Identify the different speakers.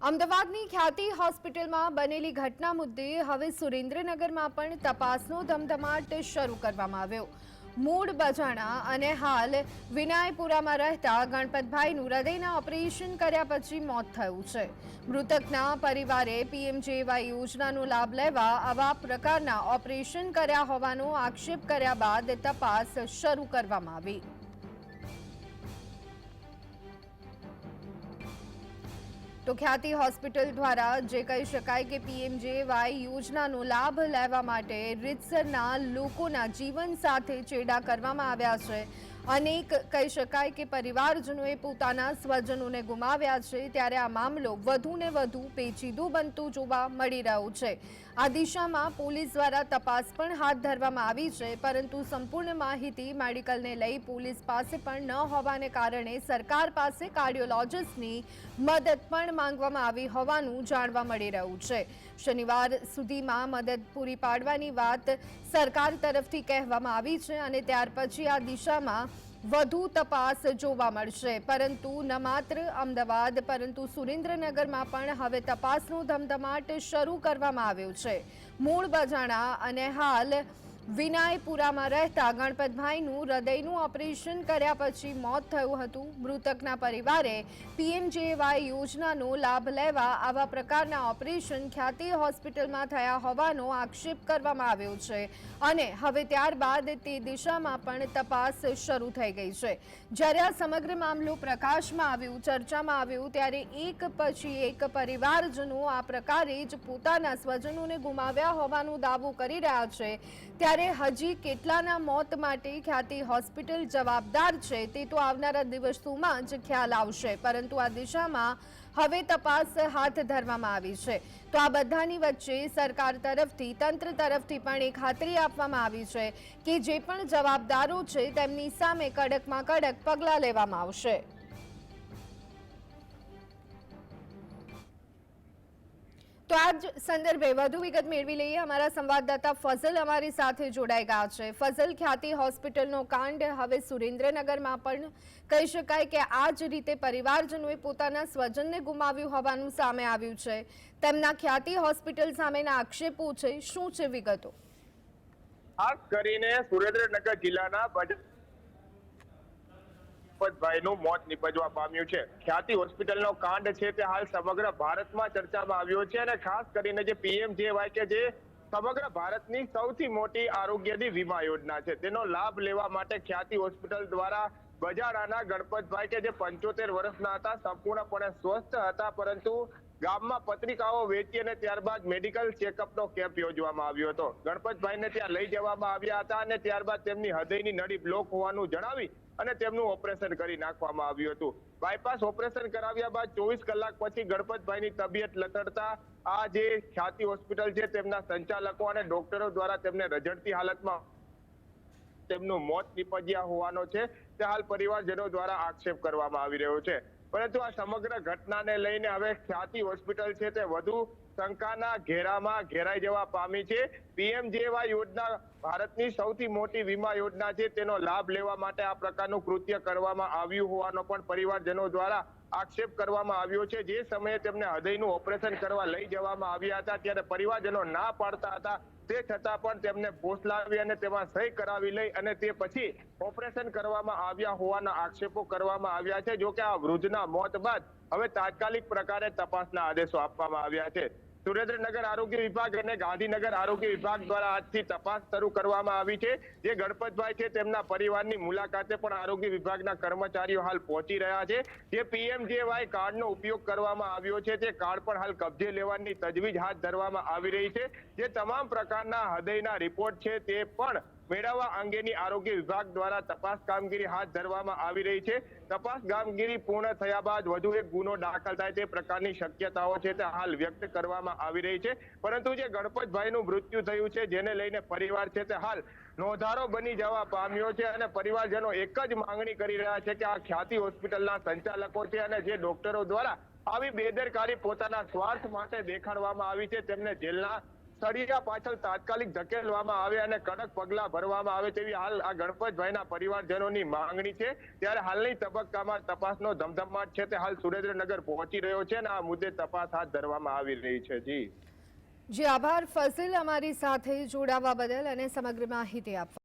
Speaker 1: અમદાવાદની ખ્યાતિ હોસ્પિટલમાં બનેલી ઘટના મુદ્દે હવે સુરેન્દ્રનગરમાં પણ તપાસનો ધમધમાટ શરૂ કરવામાં આવ્યો. મૂળ બજાણા અને હાલ વિનાયપુરામાં રહેતા ગણપતભાઈનું હૃદયના ઓપરેશન કર્યા પછી મોત થયું છે. મૃતકના પરિવારે પીએમજેવાય યોજનાનો લાભ લેવા આવા પ્રકારના ઓપરેશન કર્યા હોવાનો આક્ષેપ કર્યા બાદ તપાસ શરૂ કરવામાં આવી. તો ખ્યાતિ હોસ્પિટલ દ્વારા જે કહી શકાય કે પીએમજેવાય યોજનાનો લાભ લેવા માટે રીતસરના લોકોના જીવન સાથે ચેડા કરવામાં આવ્યા છે. અનેક કહી શકાય કે પરિવારજનોએ પોતાના સ્વજનોને ગુમાવ્યા છે, ત્યારે આ મામલો વધુ ને વધુ પેચીદું બનતું જોવા મળી રહ્યું છે. આ દિશામાં પોલીસ દ્વારા તપાસ પણ હાથ ધરવામાં આવી છે, પરંતુ સંપૂર્ણ માહિતી મેડિકલને લઈ પોલીસ પાસે પણ ન હોવાને કારણે સરકાર પાસે કાર્ડિયોલોજિસ્ટની મદદ પણ માંગવામાં આવી હોવાનું જાણવા મળી રહ્યું છે. શનિવાર સુધીમાં મદદ પૂરી પાડવાની વાત સરકાર તરફથી કહેવામાં આવી છે અને ત્યાર પછી આ દિશામાં વધુ તપાસ જોવા મળશે. પરંતુ ન માત્ર અમદાવાદ, પરંતુ સુરેન્દ્રનગરમાં પણ હવે તપાસનો ધમધમાટ શરૂ કરવામાં આવ્યો છે. મૂળ બજાણા અને હાલ વિનાયપુરામાં રહેતા ગણપતભાઈનું હૃદયનું ઓપરેશન કર્યા પછી મોત થયું હતું. મૃતકના પરિવારે પીએમજેવાય યોજનાનો લાભ લેવા આવા પ્રકારના ઓપરેશન ખ્યાતિ હોસ્પિટલમાં થયા હોવાનો આક્ષેપ કરવામાં આવ્યો છે અને હવે ત્યારબાદ તે દિશામાં પણ તપાસ શરૂ થઈ ગઈ છે. જ્યારે આ સમગ્ર મામલો પ્રકાશમાં આવ્યું, ચર્ચામાં આવ્યું, ત્યારે એક પછી એક પરિવારજનો આ પ્રકારે જ પોતાના સ્વજનોને ગુમાવ્યા હોવાનો દાવો કરી રહ્યા છે. ત્યારે હજી કેટલાના મોત માટે ખ્યાતિ હોસ્પિટલ જવાબદાર છે તે તો આવનારા દિવસોમાં જ ખ્યાલ આવશે. પરંતુ આ દિશામાં હવે તપાસ હાથ ધરવામાં આવી છે. તો આ બધાની વચ્ચે સરકાર તરફથી, તંત્ર તરફથી પણ એક ખાતરી આપવામાં આવી છે કે જે પણ જવાબદારો છે તેમની સામે કડકમાં કડક પગલાં લેવામાં આવશે. તો આ જ સંદર્ભે વધુ વિગત મેળવી લઈએ. અમારા સંવાદદાતા ફઝલ અમારી સાથે જોડાઈ ગયા છે. ફઝલ, ખ્યાતિ હોસ્પિટલનો કાંડ. હવે સુરેન્દ્રનગરમાં પણ કહી શકાય કે આ જ રીતે પરિવારજનોએ પોતાના સ્વજનને ગુમાવ્યું હોવાનું સામે આવ્યું છે. તેમના ખ્યાતિ હોસ્પિટલ સામેના આક્ષેપો છે. શું છે વિગતો?
Speaker 2: ખાસ કરીને સુરેન્દ્રનગર જિલ્લાના ભાઈનું મોત નીપજવા પામ્યું છે. ખ્યાતિ હોસ્પિટલનો કાંડ છે તે હાલ સમગ્ર ભારતમાં ચર્ચામાં આવ્યો છે અને ખાસ કરીને જે પીએમજેવાય કે જે સમગ્ર ભારતની સૌથી મોટી આરોગ્યની વીમા યોજના છે. તેનો લાભ લેવા માટે ખ્યાતિ હોસ્પિટલ દ્વારા બજારાના ગણપતભાઈ કે જે પંચોતેર વર્ષના હતા, સંપૂર્ણપણે સ્વસ્થ હતા, પરંતુ ગામમાં પત્રિકાઓ વેચી અને ત્યારબાદ મેડિકલ ચેકઅપનો કેમ્પ યોજવામાં આવ્યો હતો. ગણપતભાઈને ત્યાં લઈ જવામાં આવ્યા હતા અને ત્યારબાદ તેમની હૃદયની નળી બ્લોક હોવાનું જણાવી અને તેમનું ઓપરેશન કરી નાખવામાં આવ્યું હતું. બાયપાસ ઓપરેશન કરાવ્યા બાદ ચોવીસ કલાક પછી ગણપતભાઈની તબિયત લથડતા આ જે ખ્યાતિ હોસ્પિટલ છે તેમના સંચાલકો અને ડોક્ટરો દ્વારા તેમને રઝળતી હાલતમાં તેમનું મોત નીપજ્યા હોવાનો છે. તે હાલ પરિવારજનો દ્વારા આક્ષેપ કરવામાં આવી રહ્યો છે. પરંતુ આ સમગ્ર ઘટનાને લઈને હવે ખ્યાતિ હોસ્પિટલ છે તે વધુ શંકાના ઘેરામાં ઘેરાઈ જવા પામી છે. પીએમજેવાય યોજના ભારતની સૌથી મોટી વીમા યોજના છે. તેનો લાભ લેવા માટે આ પ્રકારનું કૃત્ય કરવામાં આવ્યું હોવાનો પણ પરિવારજનો દ્વારા આક્ષેપ કરવામાં આવ્યો છે. જે સમયે તેમને હૃદયનું ઓપરેશન કરવા લઈ જવામાં આવ્યા હતા, ત્યારે પરિવારજનો ના પાડતા હતા. તે છતાં પણ તેમને પોસલાવી અને તેમાં સહી કરાવી લઈ અને તે પછી ઓપરેશન કરવામાં આવ્યા હોવાના આક્ષેપો કરવામાં આવ્યા છે જો કે આ વૃદ્ધના મોત બાદ હવે તાત્કાલિક પ્રકારે તપાસના આદેશો આપવામાં આવ્યા છે. સુરેન્દ્રનગર આરોગ્ય વિભાગ અને ગાંધીનગર આરોગ્ય વિભાગ દ્વારા આજથી તપાસ શરૂ કરવામાં આવી છે. જે ગણપતભાઈ છે તેમના પરિવારની મુલાકાતે પણ આરોગ્ય વિભાગના કર્મચારીઓ હાલ પહોંચી રહ્યા છે. જે પીએમજેવાય કાર્ડનો ઉપયોગ કરવામાં આવ્યો છે તે કાર્ડ પણ હાલ કબજે લેવાની તજવીજ હાથ ધરવામાં આવી રહી છે. જે તમામ પ્રકારના હૃદયના રિપોર્ટ છે તે પણ મેળવવા અંગેની આરોગ્ય વિભાગ દ્વારા તપાસ કામગીરી હાથ ધરવામાં આવી રહી છે. તપાસ કામગીરી પૂર્ણ થયા બાદ વધુ એક ગુનો દાખલ થાય તે પ્રકારની શક્યતાઓ છે તે હાલ વ્યક્ત કરવામાં આવી રહી છે. પરંતુ જે ગણપતભાઈનું મૃત્યુ થયું છે જેને લઈને પરિવાર છે તે હાલ નોંધારો બની જવા પામ્યો છે અને પરિવારજનો એક જ માંગણી કરી રહ્યા છે કે આ ખ્યાતિ હોસ્પિટલના સંચાલકો છે અને જે ડોક્ટરો દ્વારા આવી બેદરકારી પોતાના સ્વાર્થ માટે દેખાડવામાં આવી છે તેમને જેલના સળિયા પાછળ તાત્કાલિક ધકેલવામાં આવે અને કડક પગલા ભરવામાં આવે તેવી હાલ આ ગણપતભાઈના પરિવારજનોની માંગણી છે. ત્યારે હાલની તબક્કામાં તપાસનો ધમધમાટ છે તે હાલ સુરેન્દ્રનગર પહોંચી રહ્યો છે અને આ મુદ્દે તપાસ હાથ ધરવામાં આવી રહી છે. જી.
Speaker 1: જી, આભાર. ફઝિલ અમારી સાથે જોડાવા બદલ અને સમગ્ર માહિતી આપવા